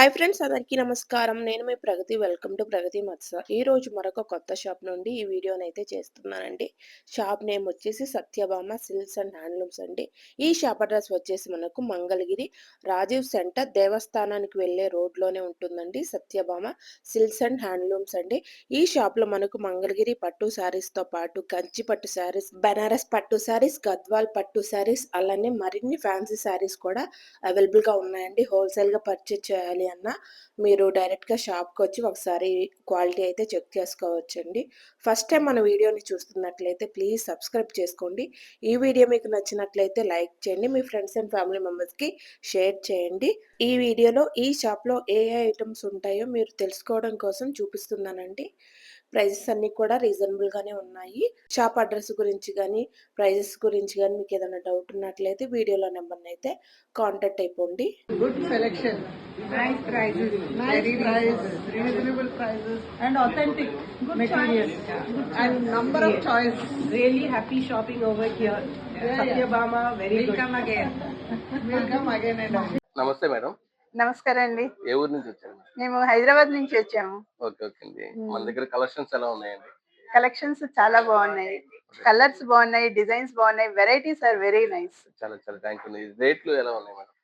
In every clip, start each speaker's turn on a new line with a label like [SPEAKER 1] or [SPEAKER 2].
[SPEAKER 1] Hi friends అందరికీ నమస్కారం. నేను మీ ప్రగతి. వెల్కమ్ టు ప్రగతి మత్స. ఈ రోజు మరొక కొత్త షాప్ నుండి ఈ వీడియోని అయితే చేస్తున్నానండి. షాప్ నేమ్ వచ్చేసి సత్యభామ సిల్క్స్ అండ్ హ్యాండ్లూమ్స్ అండి. ఈ షాప్ అడ్రస్ వచ్చేసి మనకు మంగళగిరి రాజీవ్ సెంటర్ దేవస్థానానికి వెళ్ళే రోడ్లోనే ఉంటుందండి సత్యభామ సిల్క్స్ అండ్ హ్యాండ్లూమ్స్ అండి. ఈ షాప్లో మనకు మంగళగిరి పట్టు శారీస్తో పాటు కంచి పట్టు శారీస్ బనారస్ పట్టు శారీస్ గద్వాల్ పట్టు శారీస్ అలానే మరిన్ని ఫ్యాన్సీ శారీస్ కూడా అవైలబుల్గా ఉన్నాయండి. హోల్సేల్గా పర్చేజ్ చేయాలి అన్న మీరు డైరెక్ట్గా షాప్కి వచ్చి ఒకసారి క్వాలిటీ అయితే చెక్ చేసుకోవచ్చండి. ఫస్ట్ టైం మన వీడియోని చూస్తున్నట్లయితే ప్లీజ్ సబ్స్క్రైబ్ చేసుకోండి. ఈ వీడియో మీకు నచ్చినట్లయితే లైక్ చేయండి. మీ ఫ్రెండ్స్ అండ్ ఫ్యామిలీ మెంబర్స్కి షేర్ చేయండి. ఈ వీడియోలో ఈ షాప్లో ఏ ఏ ఐటమ్స్ ఉంటాయో మీరు తెలుసుకోవడం కోసం చూపిస్తున్నానండి. ప్రైజెస్ అన్నీ కూడా రీజనబుల్గానే ఉన్నాయి. షాప్ అడ్రస్ గురించి కానీ ప్రైజెస్ గురించి కానీ మీకు ఏదైనా డౌట్ ఉన్నట్లయితే వీడియోలో నెంబర్ని అయితే కాంటాక్ట్ అయిపోండి.
[SPEAKER 2] Nice very
[SPEAKER 3] price, reasonable prices,
[SPEAKER 2] and authentic.
[SPEAKER 3] Good
[SPEAKER 2] materials.
[SPEAKER 3] and number of choice.
[SPEAKER 2] Really happy shopping over here.
[SPEAKER 3] yeah.
[SPEAKER 2] Satyabama, very
[SPEAKER 3] We'll
[SPEAKER 2] good.
[SPEAKER 3] come again. We'll come again and again.
[SPEAKER 4] నమస్తే madam
[SPEAKER 5] నమస్కారం అండి
[SPEAKER 4] ఏ ఊరు నుంచి వచ్చారు
[SPEAKER 5] మేము హైదరాబాద్ నుంచి వచ్చాము
[SPEAKER 4] okay okay అండి మన దగ్గర కలెక్షన్స్ ఎలా ఉన్నాయండి
[SPEAKER 5] కలెక్షన్స్ చాలా బాగున్నాయి కలర్స్ బాగున్నాయి డిజైన్స్ బాగున్నాయి వెరైటీస్ ఆర్ వెరీ నైస్
[SPEAKER 4] చాలా చాలా థ్యాంక్ యూ రేట్లు ఎలా ఉన్నాయి madam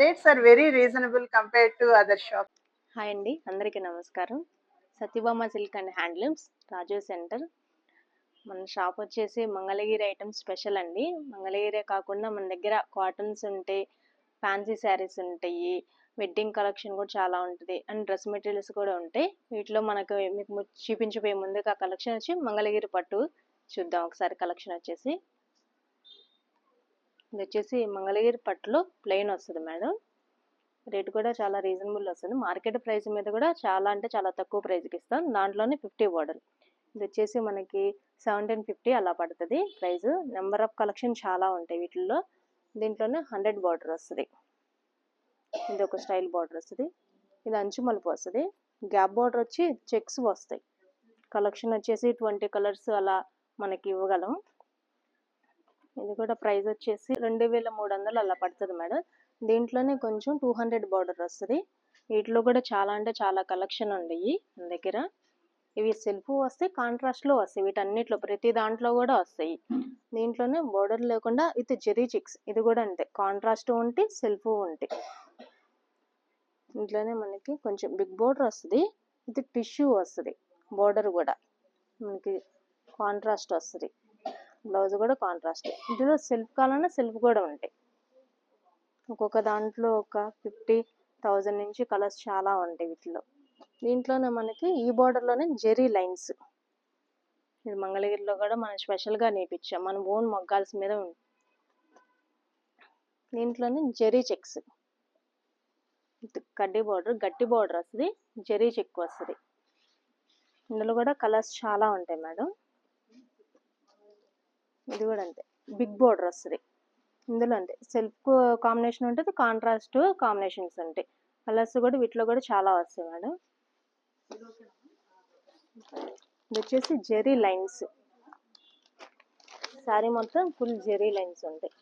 [SPEAKER 5] rates are very reasonable compare to other shop
[SPEAKER 6] hi అండి అందరికీ నమస్కారం Satyabhama silk and handlooms Raju centre. మన షాప్ వచ్చేసి మంగళగిరి ఐటమ్స్ స్పెషల్ అండి. మంగళగిరే కాకుండా మన దగ్గర కాటన్స్ ఉంటాయి ఫ్యాన్సీ శారీస్ ఉంటాయి వెడ్డింగ్ కలెక్షన్ కూడా చాలా ఉంటుంది అండ్ డ్రెస్ మెటీరియల్స్ కూడా ఉంటాయి. వీటిలో మనకు మీకు చూపించిపోయే చూపించబోయే ముందుగా కలెక్షన్ వచ్చి మంగళగిరి పట్టు చూద్దాం ఒకసారి కలెక్షన్ వచ్చేసి. ఇది వచ్చేసి మంగళగిరి పట్టులో ప్లెయిన్ వస్తుంది మేడం. రేట్ కూడా చాలా రీజనబుల్ వస్తుంది. మార్కెట్ ప్రైస్ మీద కూడా చాలా అంటే చాలా తక్కువ ప్రైస్కి ఇస్తాం. దాంట్లోనే ఫిఫ్టీ బార్డర్ ఇది వచ్చేసి మనకి సెవెంటీన్ ఫిఫ్టీ అలా పడుతుంది. ప్రైస్ నెంబర్ ఆఫ్ కలెక్షన్ చాలా ఉంటాయి వీటిల్లో. దీంట్లోనే హండ్రెడ్ బార్డర్ వస్తుంది. ఇది ఒక స్టైల్ బార్డర్ వస్తుంది. ఇది అంచు మలుపు వస్తుంది. గ్యాప్ బార్డర్ వచ్చి చెక్స్ వస్తాయి. కలెక్షన్ వచ్చేసి ట్వంటీ కలర్స్ అలా మనకి ఇవ్వగలం. ఇది కూడా ప్రైస్ వచ్చేసి రెండు వేల మూడు వందలు అలా పడుతుంది మేడం. దీంట్లోనే కొంచెం టూ హండ్రెడ్ బార్డర్ వస్తుంది. వీటిలో కూడా చాలా అంటే చాలా కలెక్షన్ ఉన్నాయి మన దగ్గర. ఇవి సెల్ఫ్ వస్తాయి కాంట్రాస్ట్లో వస్తాయి. వీటన్నిటిలో ప్రతి దాంట్లో కూడా వస్తాయి. దీంట్లోనే బార్డర్ లేకుండా ఇది జెరీ చిక్స్. ఇది కూడా అంతే. కాంట్రాస్ట్ ఉంటే సెల్ఫ్ ఉంటే. ఇంట్లోనే మనకి కొంచెం బిగ్ బోర్డర్ వస్తుంది. ఇది టిష్యూ వస్తుంది. బోర్డర్ కూడా మనకి కాంట్రాస్ట్ వస్తుంది. బ్లౌజ్ కూడా కాంట్రాస్ట్. ఇందులో సెల్ఫ్ కావాలన్నా సెల్ఫ్ కూడా ఉంటాయి. ఒక్కొక్క దాంట్లో ఒక ఫిఫ్టీ థౌజండ్ నుంచి కలర్స్ చాలా ఉంటాయి వీటిలో. దీంట్లోనే మనకి ఈ బార్డర్లోనే జెరీ లైన్స్. ఇది మంగళగిరిలో కూడా మనం స్పెషల్గా నేర్పించాం. మన ఓన్ మొగ్గాల్స్ మీద ఉంది దీంట్లోనే జెరీ చెక్స్. కడ్డీ బార్డర్ గట్టి బార్డర్ వస్తుంది జెరీ చెక్ వస్తుంది. ఇందులో కూడా కలర్స్ చాలా ఉంటాయి మేడం. ఇది కూడా అంతే. బిగ్ బోర్డర్ వస్తుంది. ఇందులో అంతే. సెల్ఫ్ కాంబినేషన్ ఉంటుంది కాంట్రాస్ట్ కాంబినేషన్స్ ఉంటాయి కలర్స్ కూడా వీటిలో కూడా చాలా వస్తాయి మేడం. ఇది వచ్చేసి జెరీ లైన్స్. శారీ మొత్తం ఫుల్ జెరీ లైన్స్ ఉంటాయి.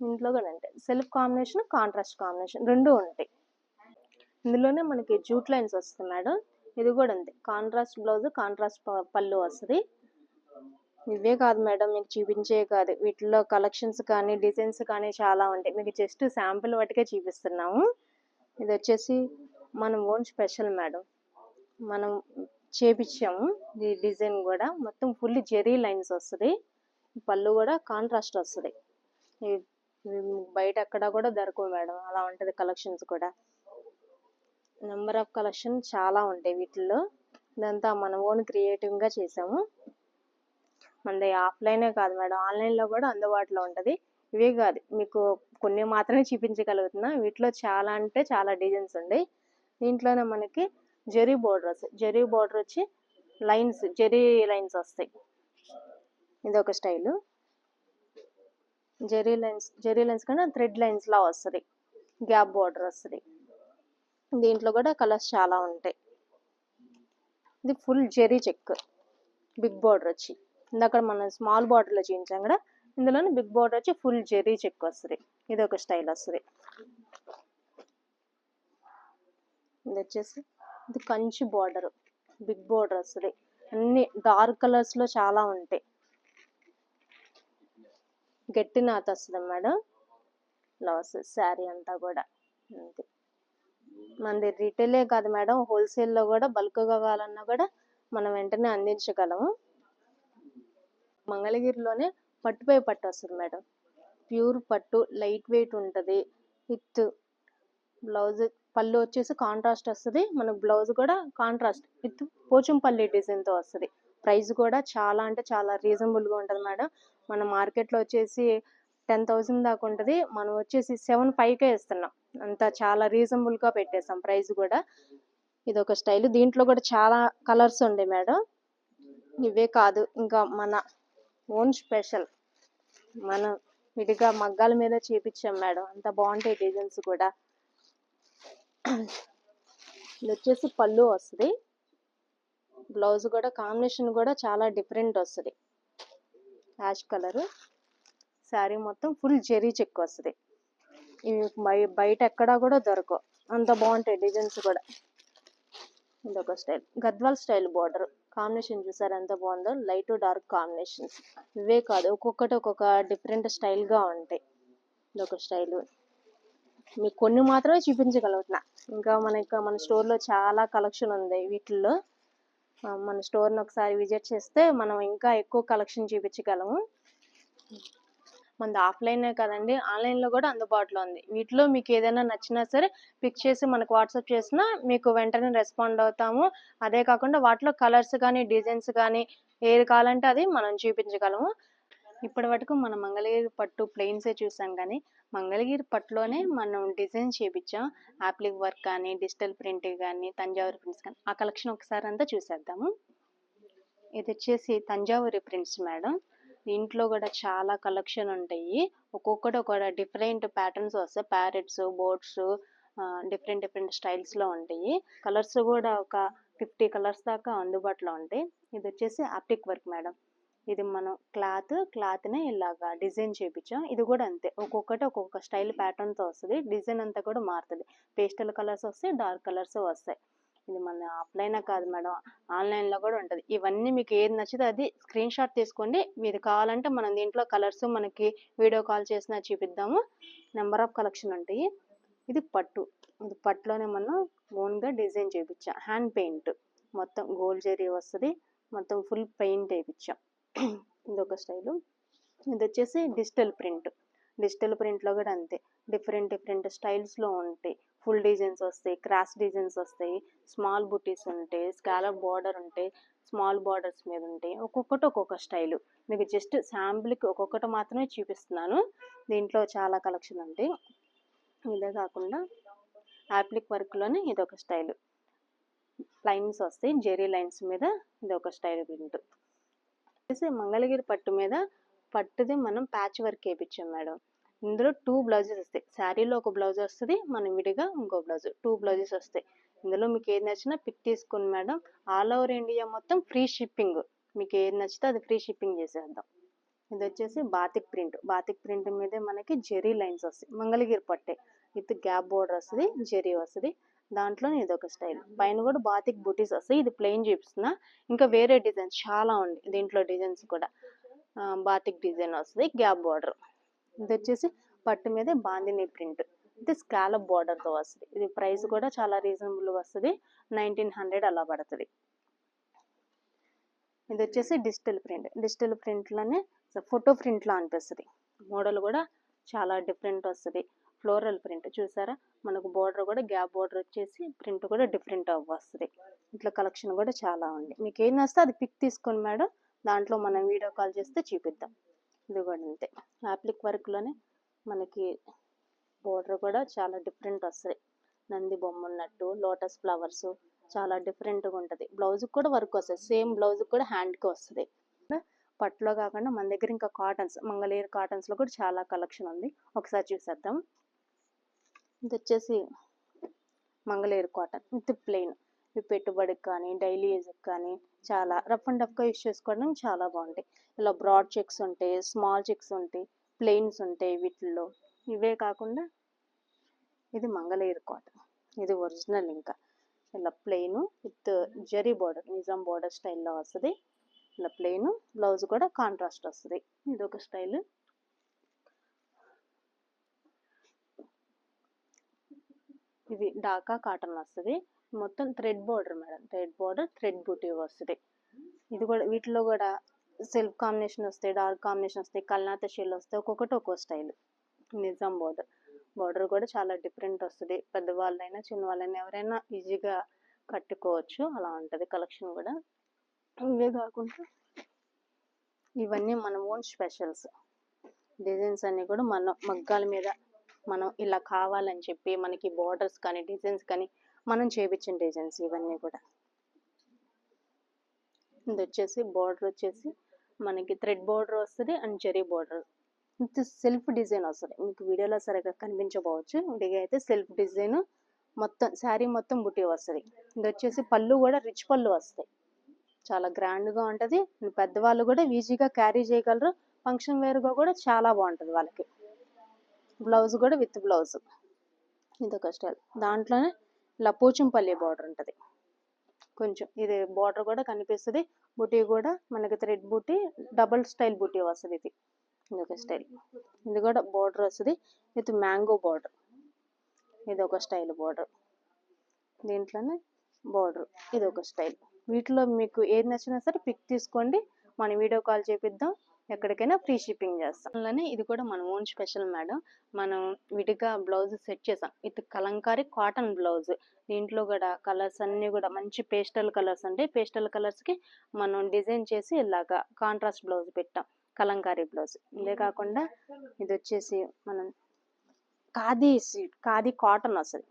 [SPEAKER 6] ఇంట్లో కూడా ఉంటాయి సెల్ఫ్ కాంబినేషన్ కాంట్రాస్ట్ కాంబినేషన్ రెండు ఉంటాయి. ఇందులోనే మనకి జూట్ లైన్స్ వస్తుంది మేడం. ఇది కూడా అంతే. కాంట్రాస్ట్ బ్లౌజ్ కాంట్రాస్ట్ పళ్ళు వస్తుంది. ఇవే కాదు మేడం మీకు చూపించే కాదు. వీటిలో కలెక్షన్స్ కానీ డిజైన్స్ కానీ చాలా ఉంటాయి. మీకు జస్ట్ శాంపిల్ వాటికే చూపిస్తున్నాము. ఇది వచ్చేసి మన ఓన్ స్పెషల్ మేడం. మనం చేపించాము. ఈ డిజైన్ కూడా మొత్తం ఫుల్ జెరీ లైన్స్ వస్తుంది. పళ్ళు కూడా కాంట్రాస్ట్ వస్తుంది. బయట ఎక్కడ కూడా దొరకవు మేడం. అలా ఉంటుంది కలెక్షన్స్ కూడా. నెంబర్ ఆఫ్ కలెక్షన్ చాలా ఉంటాయి వీటిల్లో. ఇదంతా మన ఓన్ క్రియేటివ్గా చేసాము. మనది ఆఫ్లైనే కాదు మేడం ఆన్లైన్లో కూడా అందుబాటులో ఉంటుంది. ఇవే కాదు మీకు కొన్ని మాత్రమే చూపించగలుగుతున్నా. వీటిలో చాలా అంటే చాలా డిజైన్స్ ఉన్నాయి దీంట్లోనే మనకి జెరీ బోర్డర్ వస్తాయి జెరీ బోర్డర్ వచ్చి లైన్స్ జెరీ లైన్స్ వస్తాయి. ఇదొక style. Zari lines zari lines కన్నా థ్రెడ్ లైన్స్లా వస్తుంది. గ్యాప్ బోర్డర్ వస్తుంది. దీంట్లో కూడా కలర్స్ చాలా ఉంటాయి. ఇది full zari check big border వచ్చి. ఇందాక మనం స్మాల్ బాటిల్లో చూపించాం కదా ఇందులోనే బిగ్ బాటిల్ వచ్చి ఫుల్ జెర్రీ చెక్ వస్తుంది. ఇది ఒక స్టైల్ వస్తుంది. ఇది వచ్చేసి ఇది కంచి బార్డర్ బిగ్ బార్డర్ వస్తుంది. అన్ని డార్క్ కలర్స్లో చాలా ఉంటాయి. గట్టి నాత వస్తుంది మేడం. ఇలా వస్తుంది శారీ అంతా కూడా. అంతే. మనది రీటైలే కాదు మేడం హోల్సేల్లో కూడా బల్క్గా కావాలన్నా కూడా మనం వెంటనే అందించగలము. మంగళగిరిలోనే పట్టుపై పట్టు వస్తుంది మేడం. ప్యూర్ పట్టు లైట్ వెయిట్ ఉంటుంది. విత్ బ్లౌజ్ పళ్ళు వచ్చేసి కాంట్రాస్ట్ వస్తుంది. మనకు బ్లౌజ్ కూడా కాంట్రాస్ట్ విత్ పోచంపల్లి డిజైన్తో వస్తుంది. ప్రైస్ కూడా చాలా అంటే చాలా రీజనబుల్గా ఉంటుంది మేడం. మన మార్కెట్లో వచ్చేసి టెన్ థౌజండ్ దాకా ఉంటుంది. మనం వచ్చేసి సెవెన్ ఫైవ్కే ఇస్తున్నాం. అంత చాలా రీజనబుల్గా పెట్టేస్తాం ప్రైస్ కూడా. ఇది ఒక స్టైల్. దీంట్లో కూడా చాలా కలర్స్ ఉండే మేడం. ఇవే కాదు. ఇంకా మన ఓన్ స్పెషల్. మనం విడిగా మగ్గాల మీద చేపించాం మేడం. అంత బాగుంటాయి డిజైన్స్ కూడా. ఇది వచ్చేసి పళ్ళు వస్తుంది. బ్లౌజ్ కూడా కాంబినేషన్ కూడా చాలా డిఫరెంట్ వస్తుంది. Ash colour. శారీ మొత్తం ఫుల్ జెరీ చెక్ వస్తుంది. ఇవి బయ- బయట ఎక్కడా కూడా దొరకవు. అంత బాగుంటాయి డిజైన్స్ కూడా. ఇదొక style. Gadwal style border. Combination చూసారు ఎంత బాగుందో? Light dark combinations. ఇవే కాదు ఒక్కొక్కటి ఒక్కొక్క డిఫరెంట్ స్టైల్గా ఉంటాయి. ఇదొక స్టైల్. మీకు కొన్ని మాత్రమే చూపించగలుగుతున్నా. ఇంకా మన మన స్టోర్లో చాలా కలెక్షన్ ఉంది వీటిల్లో. మన స్టోర్ని ఒకసారి విజిట్ చేస్తే మనం ఇంకా ఎక్కువ కలెక్షన్ చూపించగలము. మనది ఆఫ్లైనే కదండి ఆన్లైన్లో కూడా అందుబాటులో ఉంది. వీటిలో మీకు ఏదైనా నచ్చినా సరే పిక్ చేసి మనకు వాట్సాప్ చేసినా మీకు వెంటనే రెస్పాండ్ అవుతాము. అదే కాకుండా వాటిలో కలర్స్ కానీ డిజైన్స్ కానీ ఏది కావాలంటే అది మనం చూపించగలము. ఇప్పటి వరకు మనం మంగళగిరి పట్టు ప్లెయిన్సే చూసాం కానీ మంగళగిరి పట్టులోనే మనం డిజైన్ చేపించాం. యాప్లిక్ వర్క్ కానీ డిజిటల్ ప్రింట్ కానీ తంజావూరు ప్రింట్స్ కానీ ఆ కలెక్షన్ ఒకసారి అంతా చూసేద్దాము. ఇది వచ్చేసి తంజావూరి ప్రింట్స్ మేడం. దీంట్లో కూడా చాలా కలెక్షన్ ఉంటాయి. ఒక్కొక్కటి ఒక డిఫరెంట్ ప్యాటర్న్స్ వస్తాయి. ప్యారెట్స్ బోట్స్ డిఫరెంట్ డిఫరెంట్ స్టైల్స్లో ఉంటాయి. కలర్స్ కూడా ఒక ఫిఫ్టీ కలర్స్ దాకా అందుబాటులో ఉంటాయి. ఇది వచ్చేసి ఆప్టిక్ వర్క్ మేడం. ఇది మనం క్లాత్ క్లాత్నే ఇలాగా డిజైన్ చేయించాం ఇది కూడా అంతే. ఒక్కొక్కటి ఒక్కొక్క స్టైల్ ప్యాటర్న్తో వస్తుంది. డిజైన్ అంతా కూడా మారుతుంది. పేస్టల్ కలర్స్ వస్తాయి డార్క్ కలర్స్ వస్తాయి. ఇది మన ఆఫ్లైన్ కాదు మేడం ఆన్లైన్లో కూడా ఉంటుంది. ఇవన్నీ మీకు ఏది నచ్చితే అది స్క్రీన్ షాట్ తీసుకోండి. మీరు కావాలంటే మనం దీంట్లో కలర్స్ మనకి వీడియో కాల్ చేసినా చూపిద్దాము. నెంబర్ ఆఫ్ కలెక్షన్ ఉంటాయి. ఇది పట్టు. ఇది పట్టులోనే మనం ఓన్గా డిజైన్ చేయించాం హ్యాండ్ పెయింట్. మొత్తం గోల్డ్ జరీ వస్తుంది. మొత్తం ఫుల్ పెయింట్ వేయించాం ఇదొక స్టైలు. ఇది వచ్చేసి డిజిటల్ ప్రింట్. డిజిటల్ ప్రింట్లో కూడా అంతే. డిఫరెంట్ డిఫరెంట్ స్టైల్స్లో ఉంటాయి. ఫుల్ డిజైన్స్ వస్తాయి క్రాస్ డిజైన్స్ వస్తాయి స్మాల్ బుటీస్ ఉంటాయి స్కాలప్ బార్డర్ ఉంటాయి స్మాల్ బార్డర్స్ మీద ఉంటాయి. ఒక్కొక్కటి ఒక్కొక్క స్టైల్. మీకు జస్ట్ శాంపుల్కి ఒక్కొక్కటి మాత్రమే చూపిస్తున్నాను. దీంట్లో చాలా కలెక్షన్ ఉంది ఇదే కాకుండా యాప్లిక్ వర్క్లోనే ఇది ఒక స్టైల్. లైన్స్ వస్తాయి జెరీ లైన్స్ మీద ఇది ఒక స్టైల్ ప్రింట్. వచ్చేసి మంగళగిరి పట్టు మీద పట్టుది మనం ప్యాచ్ వర్క్ వేయించాం మేడం. ఇందులో టూ బ్లౌజెస్ వస్తాయి. శారీలో ఒక బ్లౌజ్ వస్తుంది మనం విడిగా ఇంకో బ్లౌజ్ టూ బ్లౌజెస్ వస్తాయి. ఇందులో మీకు ఏది నచ్చినా పిక్ తీసుకుని మేడం. ఆల్ ఓవర్ ఇండియా మొత్తం ఫ్రీ షిప్పింగ్ మీకు ఏది నచ్చితే అది ఫ్రీ షిప్పింగ్ చేసేద్దాం. ఇది వచ్చేసి బాతిక్ ప్రింట్ బాతిక్ ప్రింట్ మీదే మనకి జెరీ లైన్స్ వస్తాయి. మంగళగిరి పట్టే. విత్ గ్యాప్ బోర్డర్ వస్తుంది జెరీ వస్తుంది. దాంట్లో ఇది ఒక స్టైల్ పైన కూడా బాతిక్ బుటీస్ వస్తాయి. ఇది ప్లెయిన్ చూపిస్తున్నా. ఇంకా వేరే డిజైన్స్ చాలా ఉంది దీంట్లో డిజైన్స్ కూడా. బాతిక్ డిజైన్ వస్తుంది గ్యాప్ బార్డర్ ఇది వచ్చేసి పట్టు మీద బాందిని ప్రింట్. ఇది స్కాలప్ బార్డర్తో వస్తుంది. ఇది ప్రైస్ కూడా చాలా రీజనబుల్ వస్తుంది. నైన్టీన్ హండ్రెడ్ అలా పడుతుంది. ఇది వచ్చేసి డిజిటల్ ప్రింట్. డిజిటల్ ప్రింట్లోనే ఫోటో ప్రింట్లో అనిపిస్తుంది. మోడల్ కూడా చాలా డిఫరెంట్ వస్తుంది. ఫ్లోరల్ ప్రింట్ చూసారా? మనకు బోర్డర్ కూడా గ్యాప్ బోర్డర్ వచ్చేసి ప్రింట్ కూడా డిఫరెంట్ వస్తుంది. ఇట్లా కలెక్షన్ కూడా చాలా ఉంది. మీకు ఏం వస్తే అది పిక్ తీసుకొని మేడం దాంట్లో మనం వీడియో కాల్ చేస్తే చూపిద్దాం. ఇది కూడా అంతే యాప్లిక్ వర్క్లోనే మనకి బోర్డర్ కూడా చాలా డిఫరెంట్ వస్తుంది. నంది బొమ్మ ఉన్నట్టు లోటస్ ఫ్లవర్స్ చాలా డిఫరెంట్గా ఉంటుంది. బ్లౌజ్కి కూడా వర్క్ వస్తుంది. సేమ్ బ్లౌజ్కి కూడా హ్యాండ్కి వస్తుంది. పట్టులో కాకుండా మన దగ్గర ఇంకా కాటన్స్ మంగళీర్ కాటన్స్లో కూడా చాలా కలెక్షన్ ఉంది. ఒకసారి చూసేద్దాం. ఇది వచ్చేసి మంగళీర్ కాటన్ విత్ ప్లెయిన్ ఇవి పెట్టుబడికి కానీ డైలీ యూజ్కి కానీ చాలా రఫ్ అండ్ రఫ్గా యూస్ చేసుకోవడం చాలా బాగుంటాయి. ఇలా బ్రాడ్ చెక్స్ ఉంటాయి స్మాల్ చెక్స్ ఉంటాయి ప్లెయిన్స్ ఉంటాయి వీటిల్లో. ఇవే కాకుండా ఇది మంగళగిరి కాటన్. ఇది ఒరిజినల్ ఇంకా. ఇలా plain with zari border Nizam border స్టైల్లో వస్తుంది. ఇలా ప్లెయిన్ బ్లౌజ్ కూడా కాంట్రాస్ట్ వస్తుంది. ఇది ఒక స్టైల్. ఇది డాకా కాటన్ వస్తుంది. మొత్తం thread border madam. Thread border thread బూటీ వస్తుంది. ఇది కూడా వీటిలో కూడా సెల్ఫ్ కాంబినేషన్ వస్తాయి డార్క్ కాంబినేషన్ వస్తాయి కల్నాత షీల్ వస్తాయి ఒక్కొక్కటి ఒక్కో స్టైల్ నిజాం బార్డర్ బార్డర్ కూడా చాలా డిఫరెంట్ వస్తుంది. పెద్దవాళ్ళైనా చిన్నవాళ్ళైనా ఎవరైనా ఈజీగా కట్టుకోవచ్చు. అలా ఉంటుంది కలెక్షన్ కూడా. ఇవే కాకుండా ఇవన్నీ మన ఓన్ స్పెషల్స్ డిజైన్స్ అన్నీ కూడా మన మగ్గాల మీద మనం ఇలా కావాలని చెప్పి మనకి బార్డర్స్ కానీ డిజైన్స్ కానీ మనం చేపించిన డిజైన్స్ ఇవన్నీ కూడా. ఇది వచ్చేసి బార్డర్ వచ్చేసి మనకి థ్రెడ్ బార్డర్ వస్తుంది అండ్ జరీ బార్డర్. ఇది సెల్ఫ్ డిజైన్ వస్తుంది. మీకు వీడియోలో సరిగ్గా కనిపించబోవచ్చు. ఇదిగా అయితే సెల్ఫ్ డిజైన్ మొత్తం శారీ మొత్తం బుట్టి వస్తుంది. ఇది వచ్చేసి పళ్ళు కూడా రిచ్ పళ్ళు వస్తాయి. చాలా గ్రాండ్గా ఉంటుంది. పెద్దవాళ్ళు కూడా ఈజీగా క్యారీ చేయగలరు. ఫంక్షన్ వేర్గా కూడా చాలా బాగుంటుంది వాళ్ళకి. బ్లౌజ్ కూడా విత్ బ్లౌజ్. ఇదొక స్టైల్. దాంట్లోనే ఇలా పోచంపల్లి బార్డర్ ఉంటుంది. కొంచెం ఇది బార్డర్ కూడా కనిపిస్తుంది. బుటీ కూడా మనకి థ్రెడ్ బుటీ డబల్ స్టైల్ బుటీ వస్తుంది ఇది. ఇదొక స్టైల్ ఇది కూడా బార్డర్ వస్తుంది. విత్ మ్యాంగో బార్డర్ ఇది ఒక స్టైల్ బార్డర్ దీంట్లోనే బార్డర్ ఇది ఒక స్టైల్ వీటిలో మీకు ఏది నచ్చినా సరే పిక్ తీసుకోండి. మనం వీడియో కాల్ చేపిద్దాం. ఎక్కడికైనా ఫ్రీ షిప్పింగ్ చేస్తాం. అలానే ఇది కూడా మన ఓన్ స్పెషల్ మేడం. మనం విడిగా బ్లౌజ్ సెట్ చేసాం ఇది కలంకారీ కాటన్ బ్లౌజ్. దీంట్లో కూడా కలర్స్ అన్నీ కూడా మంచి పేస్టల్ కలర్స్ అంటే పేస్టల్ కలర్స్కి మనం డిజైన్ చేసి ఇలాగా కాంట్రాస్ట్ బ్లౌజ్ పెట్టాం. కలంకారీ బ్లౌజ్. ఇదే కాకుండా ఇది వచ్చేసి మనం ఖాదీ ఖాదీ కాటన్ వస్తుంది.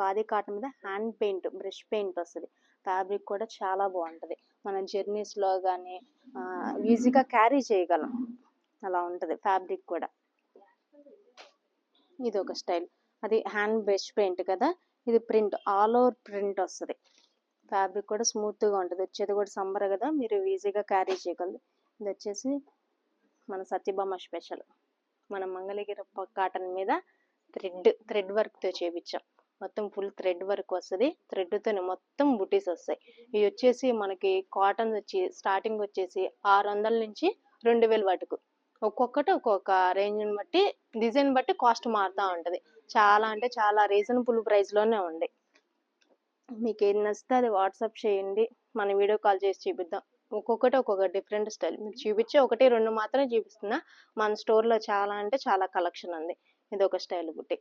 [SPEAKER 6] ఖాదీ కాటన్ మీద హ్యాండ్ పెయింట్ బ్రష్ పెయింట్ వస్తుంది. ఫ్యాబ్రిక్ కూడా చాలా బాగుంటుంది. మన జర్నీస్లో కానీ ఈజీగా క్యారీ చేయగలం. అలా ఉంటుంది ఫ్యాబ్రిక్ కూడా. ఇది ఒక స్టైల్. అది హ్యాండ్ బ్రష్ పెయింట్ కదా ఇది ప్రింట్ ఆల్ ఓవర్ ప్రింట్ వస్తుంది. ఫ్యాబ్రిక్ కూడా స్మూత్గా ఉంటుంది. వచ్చేది కూడా సమ్మర్ కదా మీరు ఈజీగా క్యారీ చేయగలరు. ఇది వచ్చేసి మన సత్యభామ స్పెషల్. మన మంగళగిరి కాటన్ మీద థ్రెడ్ థ్రెడ్ వర్క్తో చేయించాం మొత్తం ఫుల్ థ్రెడ్ వర్క్ వస్తుంది. థ్రెడ్తోనే మొత్తం బుటీస్ వస్తాయి. ఇవి వచ్చేసి మనకి కాటన్ వచ్చి స్టార్టింగ్ వచ్చేసి ఆరు వందల నుంచి రెండు వేలు వరకు ఒక్కొక్కటి ఒక్కొక్క రేంజ్ని బట్టి డిజైన్ బట్టి కాస్ట్ మారుతూ ఉంటుంది. చాలా అంటే చాలా రీజనబుల్ ప్రైస్లోనే ఉంది. మీకు ఏది నచ్చితే అది వాట్సాప్ చేయండి. మన వీడియో కాల్ చేసి చూపిద్దాం. ఒక్కొక్కటి ఒక్కొక్క డిఫరెంట్ స్టైల్ మీకు చూపించే ఒకటి రెండు మాత్రమే చూపిస్తున్నా. మన స్టోర్లో చాలా అంటే చాలా కలెక్షన్ ఉంది. ఇది ఒక స్టైల్ బుట్టి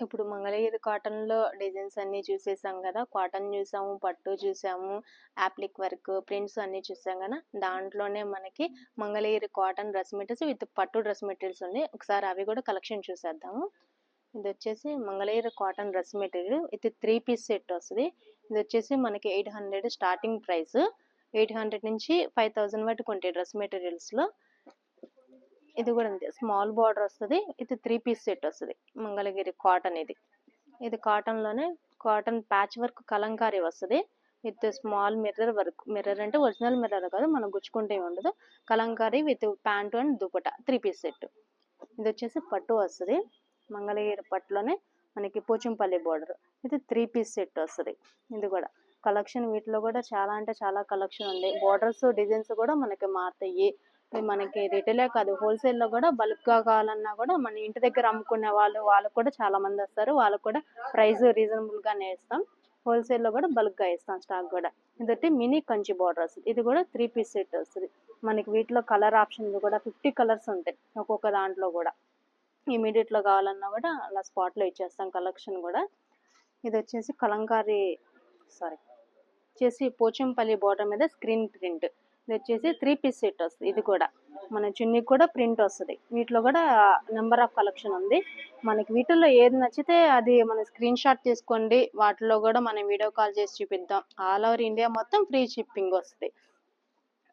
[SPEAKER 6] ఇప్పుడు మంగళగిరి కాటన్లో డిజైన్స్ అన్నీ చూసేసాం కదా! కాటన్ చూసాము పట్టు చూసాము యాప్లిక్ వర్క్ ప్రింట్స్ అన్నీ చూసాం కదా! దాంట్లోనే మనకి Mangalagiri cotton dress materials with పట్టు డ్రెస్ మెటీరియల్స్ ఉంది ఒకసారి అవి కూడా కలెక్షన్ చూసేద్దాము. ఇది వచ్చేసి మంగళగిరి కాటన్ డ్రెస్ మెటీరియల్ ఇది త్రీ పీస్ సెట్ వస్తుంది. ఇది వచ్చేసి మనకి eight hundred starting price. Eight hundred నుంచి ఫైవ్ థౌజండ్ వరకు ఉంటాయి డ్రెస్ మెటీరియల్స్లో. ఇది కూడా అంతే. స్మాల్ బార్డర్ వస్తుంది. ఇది త్రీ పీస్ సెట్ వస్తుంది. మంగళగిరి కాటన్ ఇది. ఇది కాటన్లోనే కాటన్ ప్యాచ్ వర్క్ కలంకారీ వస్తుంది. With small mirror work. Mirror అంటే ఒరిజినల్ మిర్రర్ కాదు. మనం గుచ్చుకుంటే ఉండదు. Kalamkari with pant and dupatta three piece set. ఇది వచ్చేసి పట్టు వస్తుంది. మంగళగిరి పట్టులోనే మనకి పోచంపల్లి బార్డర్. ఇది త్రీ పీస్ సెట్ వస్తుంది. ఇది కూడా. కలెక్షన్ వీటిలో కూడా చాలా అంటే చాలా కలెక్షన్ ఉంది. బార్డర్స్ డిజైన్స్ కూడా మనకి మారుతాయి. మనకి రిటైలే కాదు హోల్సేల్లో కూడా బల్క్గా కావాలన్నా కూడా మన ఇంటి దగ్గర అమ్ముకునే వాళ్ళు వాళ్ళకు కూడా చాలా మంది వస్తారు. వాళ్ళకు కూడా ప్రైస్ రీజనబుల్గానే ఇస్తాం. హోల్సేల్లో కూడా బల్క్గా ఇస్తాం స్టాక్ కూడా. ఇదొకటి మినీ కంచి బార్డర్ వస్తుంది. ఇది కూడా త్రీ పీస్ సెట్ వస్తుంది. మనకి వీటిలో కలర్ ఆప్షన్స్ కూడా ఫిఫ్టీ కలర్స్ ఉంటాయి ఒక్కొక్క దాంట్లో కూడా. ఇమీడియట్లో కావాలన్నా కూడా అలా స్పాట్లో ఇచ్చేస్తాం కలెక్షన్ కూడా. ఇది వచ్చేసి కలంకారీ సారీ వచ్చేసి పోచంపల్లి బార్డర్ మీద స్క్రీన్ ప్రింట్ ఇది వచ్చేసి త్రీ పీస్ సెట్ వస్తుంది ఇది కూడా. మన చున్నీకి కూడా ప్రింట్ వస్తుంది. వీటిలో కూడా నెంబర్ ఆఫ్ కలెక్షన్ ఉంది. మనకి వీటిల్లో ఏది నచ్చితే అది మన స్క్రీన్ షాట్ తీసుకోండి వాటిలో కూడా మనం వీడియో కాల్ చేసి చూపిద్దాం. ఆల్ ఓవర్ ఇండియా మొత్తం ఫ్రీ షిప్పింగ్ వస్తుంది.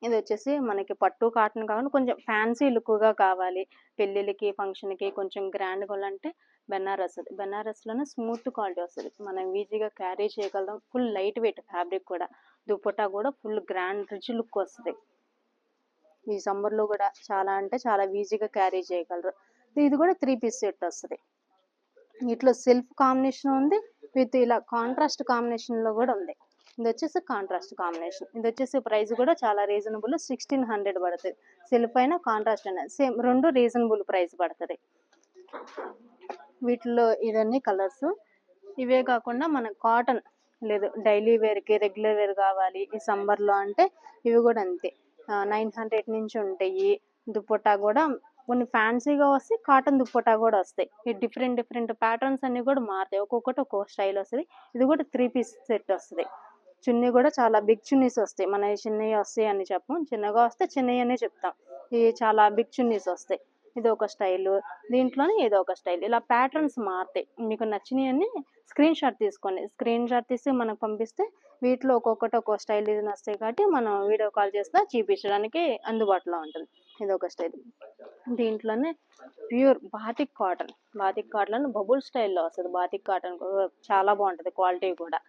[SPEAKER 6] ఇది వచ్చేసి మనకి పట్టు కాటన్ కాకుండా కొంచెం ఫ్యాన్సీ లుక్గా కావాలి. పెళ్ళిళ్ళకి ఫంక్షన్కి కొంచెం గ్రాండ్గా అంటే బెనారస్ అది. బెనారస్లోనే స్మూత్ క్వాలిటీ వస్తుంది. మనం ఈజీగా క్యారీ చేయగలం ఫుల్ లైట్ వెయిట్ ఫ్యాబ్రిక్ కూడా. దుపట్టా కూడా ఫుల్ గ్రాండ్ రిచ్ లుక్ వస్తుంది. ఈ సమ్మర్లో కూడా చాలా అంటే చాలా ఈజీగా క్యారీ చేయగలరు. ఇది కూడా త్రీ పీస్ సెట్ వస్తుంది. ఇట్లా సెల్ఫ్ కాంబినేషన్ ఉంది. విత్ ఇలా కాంట్రాస్ట్ కాంబినేషన్లో కూడా ఉంది. ఇది వచ్చేసి కాంట్రాస్ట్ కాంబినేషన్ ఇది వచ్చేసి ప్రైస్ కూడా చాలా రీజనబుల్ సిక్స్టీన్ హండ్రెడ్ పడుతుంది. సెల్ఫ్ అయినా కాంట్రాస్ట్ అయినా సేమ్ రెండు రీజనబుల్ ప్రైస్ పడుతుంది. వీటిలో ఇవన్నీ కలర్స్ ఇవే కాకుండా మన కాటన్ లేదు డైలీ వేర్కి రెగ్యులర్ వేర్ కావాలి ఈ సమ్మర్లో అంటే ఇవి కూడా అంతే. నైన్ హండ్రెడ్ నుంచి ఉంటాయి. దుప్పటా కూడా కొన్ని ఫ్యాన్సీగా వస్తాయి కాటన్ దుప్పటా కూడా వస్తాయి. ఈ డిఫరెంట్ డిఫరెంట్ ప్యాటర్న్స్ అన్ని కూడా మారుతాయి. ఒక్కొక్కటి ఒక్కొక్క స్టైల్ వస్తుంది. ఇది కూడా త్రీ పీస్ సెట్ వస్తుంది. చున్నీ కూడా చాలా బిగ్ చున్నీస్ వస్తాయి. మన చిన్నవి వస్తాయి అని చెప్పం. చిన్నగా వస్తే చిన్నవి అనే చెప్తాం. ఇవి చాలా బిగ్ చున్నీస్ వస్తాయి. ఇది ఒక స్టైల్. దీంట్లోనే ఏదో ఒక స్టైల్. ఇలా ప్యాటర్న్స్ మారుతాయి. మీకు నచ్చినవన్నీ స్క్రీన్ షాట్ తీసుకోండి. స్క్రీన్ షాట్ తీసి మనకు పంపిస్తే వీటిలో ఒక్కొక్కటి ఒక్కొక్క స్టైల్ ఇది వస్తాయి కాబట్టి మనం వీడియో కాల్ చేస్తే చూపించడానికి అందుబాటులో ఉంటుంది. ఇది ఒక స్టైల్. దీంట్లోనే pure batik cotton. Batik cotton bubble స్టైల్లో వస్తుంది. బాతిక్ కాటన్ చాలా బాగుంటుంది. క్వాలిటీ కూడా.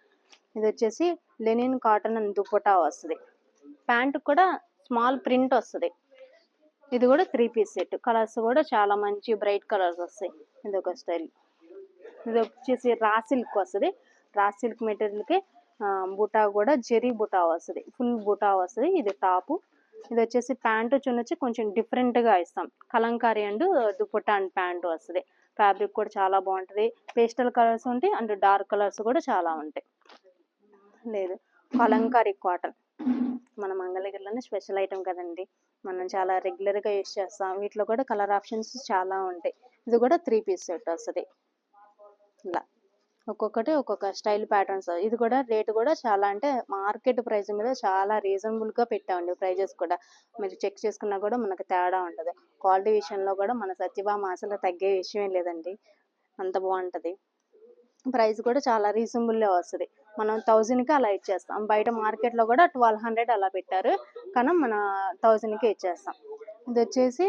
[SPEAKER 6] ఇది వచ్చేసి లెనిన్ కాటన్ అని దుప్పటా వస్తుంది. ప్యాంట్ కూడా స్మాల్ ప్రింట్ వస్తుంది. ఇది కూడా త్రీ పీస్ సెట్. కలర్స్ కూడా చాలా మంచి బ్రైట్ కలర్స్ వస్తాయి. ఇది ఒక స్టైల్. ఇది వచ్చేసి రా సిల్క్ వస్తుంది. రా సిల్క్ మెటీరియల్కి బుటా కూడా జెరీ బుటా వస్తుంది. ఫుల్ బుటా వస్తుంది. ఇది టాపు. ఇది వచ్చేసి ప్యాంటు చున్నొచ్చి కొంచెం డిఫరెంట్గా ఇస్తాం. Kalamkari and dupatta and pant వస్తుంది. ఫ్యాబ్రిక్ కూడా చాలా బాగుంటుంది. పేస్టల్ కలర్స్ ఉంటాయి. అండ్ డార్క్ కలర్స్ కూడా చాలా ఉంటాయి. లేదు. కలంకారీ కాటన్ మన మంగళగిరిలోనే స్పెషల్ ఐటమ్ కదండి. మనం చాలా రెగ్యులర్గా యూస్ చేస్తాం. వీటిలో కూడా కలర్ ఆప్షన్స్ చాలా ఉంటాయి. ఇది కూడా త్రీ పీస్ సెట్ వస్తుంది. ఇలా. ఒక్కొక్కటి ఒక్కొక్క స్టైల్ ప్యాటర్న్స్. ఇది కూడా రేటు కూడా చాలా అంటే మార్కెట్ ప్రైస్ మీద చాలా రీజనబుల్గా పెట్టామండి ప్రైజెస్ కూడా. మీరు చెక్ చేసుకున్నా కూడా మనకు తేడా ఉంటుంది. క్వాలిటీ విషయంలో కూడా మన సత్యభామ అసలు తగ్గే విషయం లేదండి. అంత బాగుంటుంది. ప్రైస్ కూడా చాలా రీజనబుల్లో వస్తుంది. మనం థౌజండ్కి అలా ఇచ్చేస్తాం. బయట మార్కెట్లో కూడా ట్వెల్వ్ హండ్రెడ్ అలా పెట్టారు. కానీ మన థౌజండ్కి ఇచ్చేస్తాం. ఇది వచ్చేసి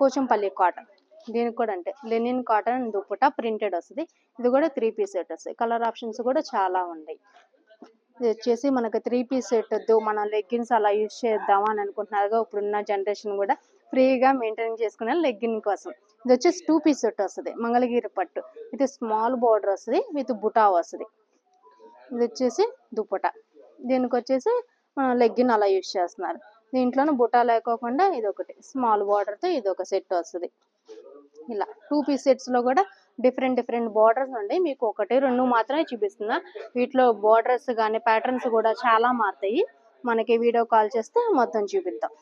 [SPEAKER 6] పోచంపల్లి కాటన్ దీనికి కూడా అంటే లెనిన్ కాటన్ దుప్పటా ప్రింటెడ్ వస్తుంది. ఇది కూడా త్రీ పీస్ సెట్ వస్తుంది. కలర్ ఆప్షన్స్ కూడా చాలా ఉన్నాయి. ఇది వచ్చేసి మనకి త్రీ పీస్ సెట్ వద్దు. మనం లెగ్గిన్స్ అలా యూజ్ చేద్దామా అని అనుకుంటున్నారు ఇప్పుడున్న జనరేషన్ కూడా ఫ్రీగా మెయింటైన్ చేసుకునే లెగ్గిన్ కోసం. ఇది వచ్చేసి టూ పీస్ సెట్ వస్తుంది. మంగళగిరి పట్టు. ఇది స్మాల్ బార్డర్ వస్తుంది. విత్ బుటా వస్తుంది. ఇది వచ్చేసి దుప్పటా దీనికి వచ్చేసి లెగ్గిన్ అలా యూజ్ చేస్తున్నారు. దీంట్లోనే బుటా లేకోకుండా ఇది ఒకటి స్మాల్ బార్డర్తో ఇది ఒక సెట్ వస్తుంది. ఇలా టూ పీస్ సెట్స్లో కూడా డిఫరెంట్ డిఫరెంట్ బార్డర్స్ ఉంటాయి మీకు ఒకటి రెండు మాత్రమే చూపిస్తున్నా. వీటిలో బార్డర్స్ కానీ ప్యాటర్న్స్ కూడా చాలా మారుతాయి. మనకి వీడియో కాల్ చేస్తే మొత్తం చూపిద్దాం.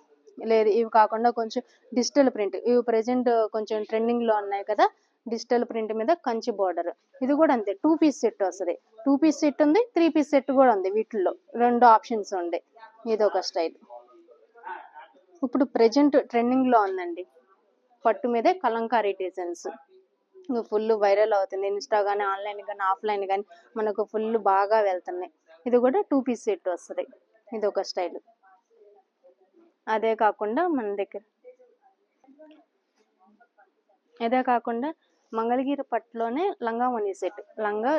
[SPEAKER 6] లేదు ఇవి కాకుండా కొంచెం డిజిటల్ ప్రింట్. ఇవి ప్రజెంట్ కొంచెం ట్రెండింగ్లో ఉన్నాయి కదా డిజిటల్ ప్రింట్ మీద కంచి బార్డర్. ఇది కూడా అంతే. టూ పీస్ సెట్ వస్తుంది. టూ పీస్ సెట్ ఉంది త్రీ పీస్ సెట్ కూడా ఉంది వీటిల్లో. రెండు ఆప్షన్స్ ఉంది ఇది ఒక స్టైల్ ఇప్పుడు ప్రజెంట్ ట్రెండింగ్లో ఉందండి. పట్టు మీదే కలంకారీ డిజైన్స్ ఫుల్ వైరల్ అవుతుంది. ఇన్స్టా కానీ ఆన్లైన్ కానీ ఆఫ్లైన్ కానీ మనకు ఫుల్ బాగా వెళ్తున్నాయి. ఇది కూడా టూ పీస్ సెట్ వస్తుంది. ఇది ఒక స్టైల్ అదే కాకుండా మన దగ్గర అదే కాకుండా మంగళగిరి పట్టులోనే లంగా ఓనీ సెట్ లంగా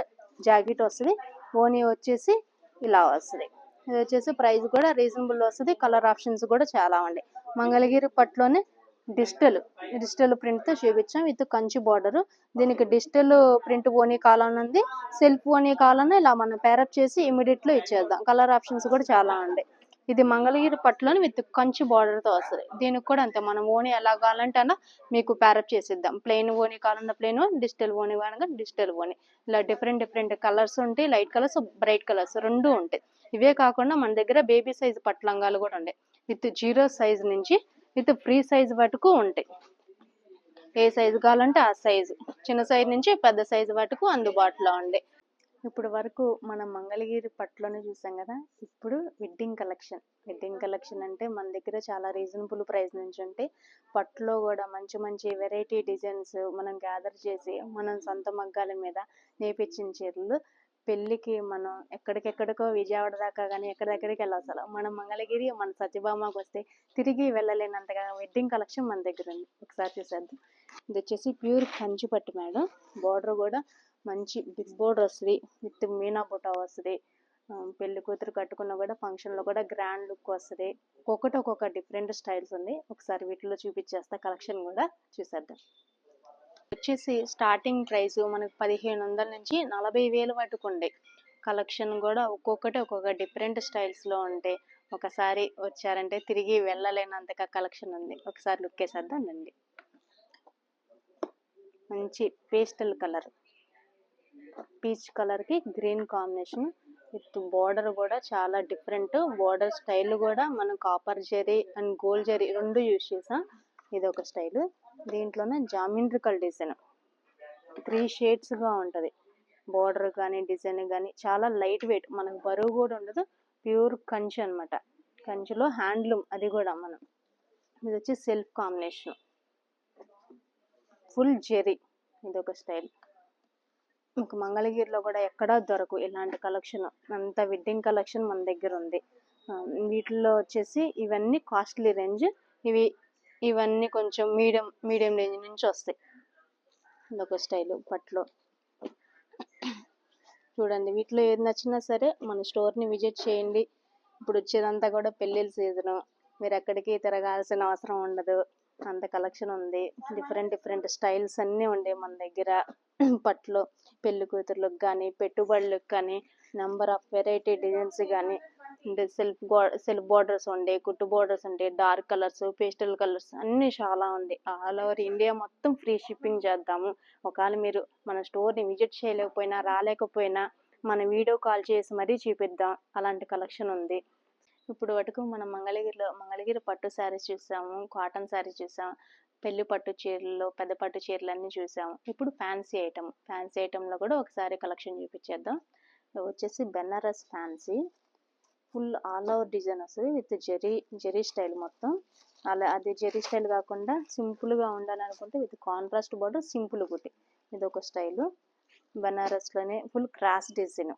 [SPEAKER 6] జాకెట్ వస్తుంది. ఓనీ వచ్చేసి ఇలా వస్తుంది. ఇది వచ్చేసి ప్రైస్ కూడా రీజనబుల్ వస్తుంది. కలర్ ఆప్షన్స్ కూడా చాలా ఉన్నాయి. మంగళగిరి పట్టులోనే డిజిటల్ డిజిటల్ ప్రింట్తో చూపించాం. విత్ కంచి బార్డర్ దీనికి డిజిటల్ ప్రింట్ ఓనీ కాలం ఉంది. సెల్ఫ్ ఓనీ కాలం ఇలా మనం పేరప్ చేసి ఇమీడియట్లో ఇచ్చేద్దాం. కలర్ ఆప్షన్స్ కూడా చాలా ఉన్నాయి. ఇది మంగళగిరి పట్టులోని విత్ కంచి బార్డర్తో వస్తుంది. దీనికి కూడా అంతే మనం ఓని ఎలా కావాలంటే అన్న మీకు ప్యారప్ చేసిద్దాం. ప్లెయిన్ ఓని కావాలన్నా ప్లెయిన్ డిజిటల్ ఓని కావాలన్నా డిజిటల్ ఓని ఇలా డిఫరెంట్ డిఫరెంట్ కలర్స్ ఉంటాయి లైట్ కలర్స్ బ్రైట్ కలర్స్ రెండు ఉంటాయి. ఇవే కాకుండా మన దగ్గర బేబీ సైజ్ పట్టు లంగాలు కూడా ఉంటాయి విత్ జీరో సైజ్ నుంచి విత్ ఫ్రీ సైజ్ వరకు ఉంటాయి. ఏ సైజు కావాలంటే ఆ సైజు చిన్న సైజ్ నుంచి పెద్ద సైజు వరకు అందుబాటులో ఉంది ఇప్పుడు వరకు మనం మంగళగిరి పట్టులోనే చూసాం కదా ఇప్పుడు వెడ్డింగ్ కలెక్షన్ వెడ్డింగ్ కలెక్షన్ అంటే మన దగ్గర చాలా రీజనబుల్ ప్రైస్ నుంచి ఉంటాయి పట్టులో కూడా మంచి మంచి వెరైటీ డిజైన్స్ మనం గ్యాదర్ చేసి మనం సొంత మగ్గాల మీద నేపించిన చీరలు పెళ్ళికి మనం ఎక్కడికెక్కడికో విజయవాడ దాకా కానీ ఎక్కడెక్కడికి వెళ్ళాలి మనం మంగళగిరి మన సత్యభామకు వస్తే తిరిగి వెళ్ళలేనంతగా వెడ్డింగ్ కలెక్షన్ మన దగ్గర ఉంది. ఒకసారి చూసేద్దాం. ఇది వచ్చేసి ప్యూర్ కంచి పట్టు మేడం. బార్డర్ కూడా మంచి బిగ్ బోర్డర్ వస్తుంది విత్ మీనా బుటా వస్తుంది పెళ్ళి కూతురు కట్టుకున్న కూడా ఫంక్షన్లో కూడా గ్రాండ్ లుక్ వస్తుంది. ఒక్కొక్కటి ఒక్కొక్క డిఫరెంట్ స్టైల్స్ ఉంది. ఒకసారి వీటిలో చూపించేస్తా కలెక్షన్ కూడా చూసేద్దాం. వచ్చేసి స్టార్టింగ్ ప్రైస్ మనకి పదిహేను వందల నుంచి నలభై వేలు వరకు ఉండే కలెక్షన్ కూడా ఒక్కొక్కటి ఒక్కొక్క డిఫరెంట్ స్టైల్స్లో ఉంటాయి ఒకసారి వచ్చారంటే తిరిగి వెళ్ళలేనంతగా కలెక్షన్ ఉంది. ఒకసారి లుక్ వేసేద్దాం రండి. మంచి పేస్టల్ కలర్. పీచ్ కలర్కి గ్రీన్ కాంబినేషన్ విత్ బార్డర్ కూడా చాలా డిఫరెంట్. బార్డర్ స్టైల్ కూడా మనం copper zari and gold zari రెండు యూజ్ చేసాం. ఇది ఒక స్టైల్. దీంట్లోనే జామిండ్రికల్ డిజైన్. త్రీ షేడ్స్గా ఉంటుంది. బార్డర్ కానీ డిజైన్ కానీ చాలా లైట్ వెయిట్. మనకు బరువు కూడా ఉండదు. ప్యూర్ కంచి అన్నమాట. కంచిలో హ్యాండ్లూమ్ అది కూడా మనం. ఇది వచ్చి సెల్ఫ్ కాంబినేషన్. ఫుల్ జెరీ. ఇది ఒక స్టైల్. మీకు మంగళగిరిలో కూడా ఎక్కడా దొరకు ఇలాంటి కలెక్షన్. అంత వెడ్డింగ్ కలెక్షన్ మన దగ్గర ఉంది. వీటిలో వీటిల్లో వచ్చేసి ఇవన్నీ కాస్ట్లీ రేంజ్. ఇవి ఇవన్నీ కొంచెం మీడియం మీడియం రేంజ్ నుంచి వస్తాయి. ఇదొక స్టైల్ పట్లో చూడండి వీటిలో ఏది నచ్చినా సరే మన స్టోర్ని విజిట్ చేయండి. ఇప్పుడు వచ్చేదంతా కూడా పెళ్ళిళ్ళ సీజను. మీరు ఎక్కడికి తిరగాల్సిన అవసరం ఉండదు. అంత కలెక్షన్ ఉంది. డిఫరెంట్ డిఫరెంట్ స్టైల్స్ అన్నీ ఉండే మన దగ్గర. పట్లు పెళ్ళి కూతుర్లకు కానీ పెట్టుబడులకు కానీ నెంబర్ ఆఫ్ వెరైటీ డిజైన్స్ కానీ అంటే సెల్ఫ్ సెల్ఫ్ బార్డర్స్ ఉండే కుట్టు బార్డర్స్ ఉండే డార్క్ కలర్స్ పేస్టల్ కలర్స్ అన్నీ చాలా ఉంది ఆల్ ఓవర్ ఇండియా మొత్తం ఫ్రీ షిప్పింగ్ చేద్దాము. ఒకవేళ మీరు మన స్టోర్ని విజిట్ చేయలేకపోయినా రాలేకపోయినా మన వీడియో కాల్ చేసి మరీ చూపిద్దాం. అలాంటి కలెక్షన్ ఉంది. ఇప్పుడు వరకు మనం మంగళగిరిలో మంగళగిరి పట్టు శారీస్ చూసాము కాటన్ శారీస్ చూసాము పెళ్ళి పట్టు చీరలు పెద్ద పట్టు చీరలు అన్నీ చూసాము. ఇప్పుడు ఫ్యాన్సీ ఐటమ్ ఫ్యాన్సీ ఐటెంలో కూడా ఒకసారి కలెక్షన్ చూపించేద్దాం. వచ్చేసి Banaras fancy. Full all over design వస్తుంది. విత్ జెరీ జెరీ స్టైల్ మొత్తం. అలా అది జెరీ స్టైల్ కాకుండా సింపుల్గా ఉండాలనుకుంటే విత్ కాంట్రాస్ట్ బోర్డర్ సింపుల్ ఒకటి ఇది ఒక style. బెనారస్లోనే full cross design.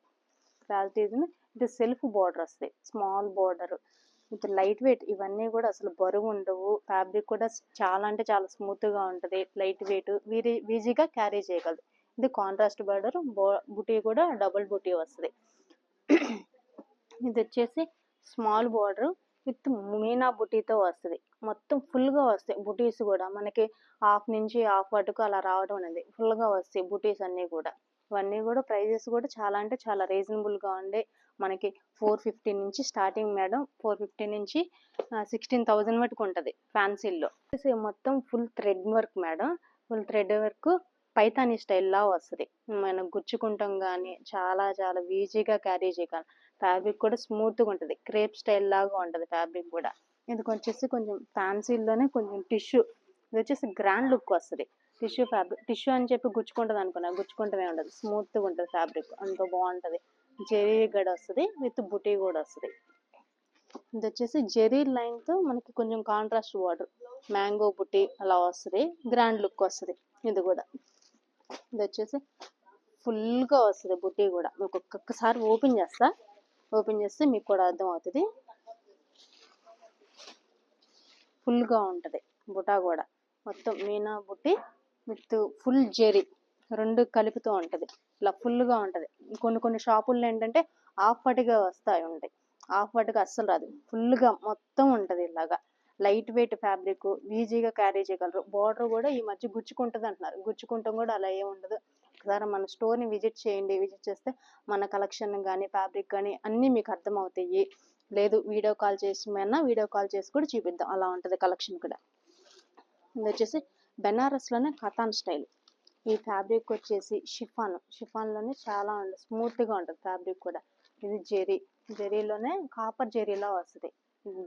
[SPEAKER 6] Cross design ఇది సెల్ఫ్ బార్డర్ వస్తుంది స్మాల్ బార్డర్ ఇది లైట్ వెయిట్ ఇవన్నీ కూడా అసలు బరువు ఉండవు. ఫ్యాబ్రిక్ కూడా చాలా అంటే చాలా స్మూత్గా ఉంటుంది. లైట్ వెయిట్ వీరి ఈజీగా క్యారీ చేయగలదు. ఇది కాంట్రాస్ట్ బార్డర్ బుటీ కూడా డబుల్ బుటీ వస్తుంది. ఇది వచ్చేసి స్మాల్ బార్డర్ విత్ మీనా బుటీతో వస్తుంది. మొత్తం ఫుల్గా వస్తాయి బుటీస్ కూడా. మనకి హాఫ్ నుంచి హాఫ్ వరకు అలా రావడం అనేది ఫుల్గా వస్తాయి బుటీస్ అన్నీ కూడా. ఇవన్నీ కూడా ప్రైజెస్ కూడా చాలా అంటే చాలా రీజనబుల్గా ఉండే మనకి ఫోర్ ఫిఫ్టీ నుంచి స్టార్టింగ్ మేడం ఫోర్ ఫిఫ్టీ నుంచి సిక్స్టీన్ థౌజండ్ వరకు ఉంటుంది ఫ్యాన్సీల్లో మొత్తం full thread work madam. Full thread work Paithani స్టైల్లా వస్తుంది. మనం గుచ్చుకుంటాం కానీ చాలా చాలా ఈజీగా క్యారీ చేయగలం. ఫ్యాబ్రిక్ కూడా స్మూత్గా ఉంటుంది. క్రేప్ స్టైల్ లాగా ఉంటుంది ఫ్యాబ్రిక్ కూడా. ఇది వచ్చేసి కొంచెం ఫ్యాన్సీలోనే కొంచెం టిష్యూ ఇది వచ్చేసి గ్రాండ్ లుక్ వస్తుంది. టిష్యూ ఫ్యాబ్రిక్ టిష్యూ అని చెప్పి గుచ్చుకుంటుంది అనుకున్నా గుచ్చుకుంటమే ఉండదు. స్మూత్గా ఉంటుంది ఫ్యాబ్రిక్ అంత బాగుంటుంది. జెరీ గడ వస్తుంది విత్ బుటీ కూడా వస్తుంది. ఇది వచ్చేసి జెరీ లైన్తో మనకి కొంచెం కాంట్రాస్ట్ వాటర్ మ్యాంగో బుటీ అలా వస్తుంది గ్రాండ్ లుక్ వస్తుంది ఇది కూడా. ఇది వచ్చేసి ఫుల్గా వస్తుంది బుటీ కూడా. మీకు ఒక్కొక్కసారి ఓపెన్ చేస్తా ఓపెన్ చేస్తే మీకు కూడా అర్థం అవుతుంది ఫుల్గా ఉంటుంది బుటా కూడా. మొత్తం మీనా బుట్టి విత్ ఫుల్ జెరీ రెండు కలుపుతూ ఉంటుంది. ఇలా ఫుల్గా ఉంటుంది. కొన్ని కొన్ని షాపుల్లో ఏంటంటే హాఫ్ పటిగా వస్తాయి ఉంటాయి. హాఫ్ పటిగా అస్సలు రాదు. ఫుల్గా మొత్తం ఉంటుంది ఇలాగా. లైట్ వెయిట్ ఫ్యాబ్రిక్ ఈజీగా క్యారీ చేయగలరు. బార్డర్ కూడా ఈ మధ్య గుచ్చుకుంటుంది అంటున్నారు. గుచ్చుకుంటాం కూడా అలా ఏం ఉండదు. ఒకసారి మన స్టోర్ని విజిట్ చేయండి. విజిట్ చేస్తే మన కలెక్షన్ కానీ ఫ్యాబ్రిక్ కానీ అన్నీ మీకు అర్థమవుతాయి. లేదు వీడియో కాల్ చేసిమైనా వీడియో కాల్ చేసి కూడా చూపిద్దాం. అలా ఉంటుంది కలెక్షన్ కూడా. ఇది వచ్చేసి బెనారస్లోనే కథాన్ స్టైల్. ఈ ఫ్యాబ్రిక్ వచ్చేసి షిఫాన్. షిఫాన్లోనే చాలా ఉంటుంది స్మూత్గా ఉంటుంది ఫ్యాబ్రిక్ కూడా. ఇది జెరీ జెరీలోనే కాపర్ జెరీలా వస్తుంది.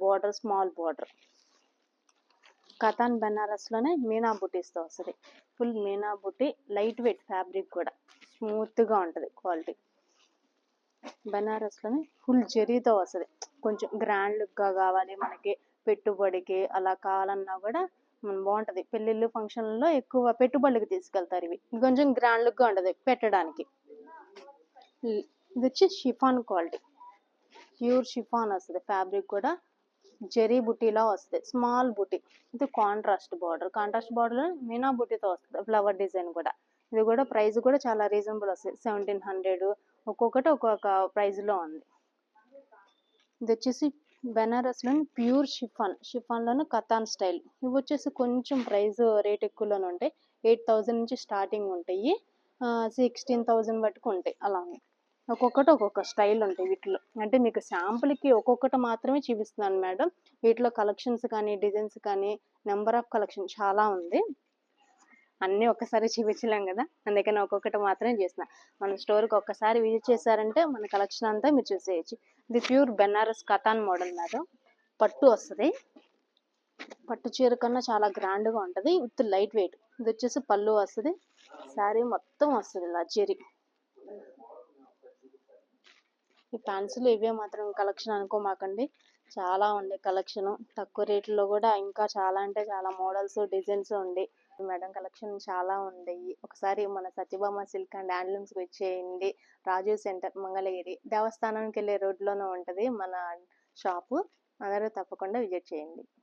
[SPEAKER 6] Border small border. కథాన్ బెనారస్లోనే మీనా బుటీస్తో వస్తుంది. ఫుల్ మీనా బుటీ లైట్ వెయిట్ ఫ్యాబ్రిక్ కూడా. స్మూత్గా ఉంటుంది క్వాలిటీ. బెనారస్లోనే ఫుల్ జెరీతో వస్తుంది. కొంచెం గ్రాండ్ లుక్గా కావాలి మనకి. పెట్టుబడికి అలా కావాలన్నా కూడా బాగుంటుంది. పెళ్ళిళ్ళు ఫంక్షన్లలో ఎక్కువ పెట్టుబడులకు తీసుకెళ్తారు ఇవి. కొంచెం గ్రాండ్ లుక్గా ఉంటుంది పెట్టడానికి. ఇది వచ్చి షిఫాన్ క్వాలిటీ. ప్యూర్ షిఫాన్ వస్తుంది. ఫ్యాబ్రిక్ కూడా జెరీ బుటీలా వస్తుంది. స్మాల్ బుటీ. ఇది కాంట్రాస్ట్ బార్డర్. కాంట్రాస్ట్ బార్డర్ మీనా బుటీతో వస్తుంది. ఫ్లవర్ డిజైన్ కూడా. ఇది కూడా ప్రైస్ కూడా చాలా రీజనబుల్ వస్తుంది. సెవెంటీన్ హండ్రెడ్ ఒక్కొక్కటి ఒక్కొక్క ప్రైస్లో ఉంది. ఇది వచ్చేసి బెనారస్లోని ప్యూర్ షిఫాన్ షిఫాన్లోనే కథాన్ స్టైల్. ఇవి వచ్చేసి కొంచెం ప్రైస్ రేట్ ఎక్కువలోనే ఉంటాయి. ఎయిట్ థౌజండ్ నుంచి స్టార్టింగ్ ఉంటాయి. సిక్స్టీన్ థౌజండ్ వరకు ఉంటాయి. అలాగే ఒక్కొక్కటి ఒక్కొక్క స్టైల్ ఉంటాయి వీటిలో. అంటే మీకు శాంపుల్కి ఒక్కొక్కటి మాత్రమే చూపిస్తున్నాను మేడం. వీటిలో కలెక్షన్స్ కానీ డిజైన్స్ కానీ నెంబర్ ఆఫ్ కలెక్షన్ చాలా ఉంది. అన్నీ ఒక్కసారి చూపించలేం కదా? అందుకని ఒక్కొక్కటి మాత్రమే చేసిన మన స్టోర్కి ఒక్కసారి విజిట్ చేశారంటే మన కలెక్షన్ అంతా మీరు చూసేయచ్చు. ఇది pure Banaras katan model madam పట్టు వస్తుంది. పట్టు చీర కన్నా చాలా గ్రాండ్గా ఉంటుంది విత్ లైట్ వెయిట్. ఇది వచ్చేసి పళ్ళు వస్తుంది. శారీ మొత్తం వస్తుంది ఇలా ఈ ప్యాంట్స్లు ఇవే మాత్రం కలెక్షన్ అనుకోమాకండి. చాలా ఉంది కలెక్షన్. తక్కువ రేట్లో కూడా ఇంకా చాలా అంటే చాలా మోడల్స్ డిజైన్స్ ఉండి. మేడం కలెక్షన్ చాలా ఉండేవి ఒకసారి మన సత్యభామ సిల్క్ అండ్ హ్యాండ్లూమ్స్కి వచ్చేయండి. రాజీవ్ సెంటర్ మంగళగిరి దేవస్థానానికి వెళ్ళే రోడ్లోనే ఉంటుంది మన షాపు. అందరూ తప్పకుండా విజిట్ చేయండి.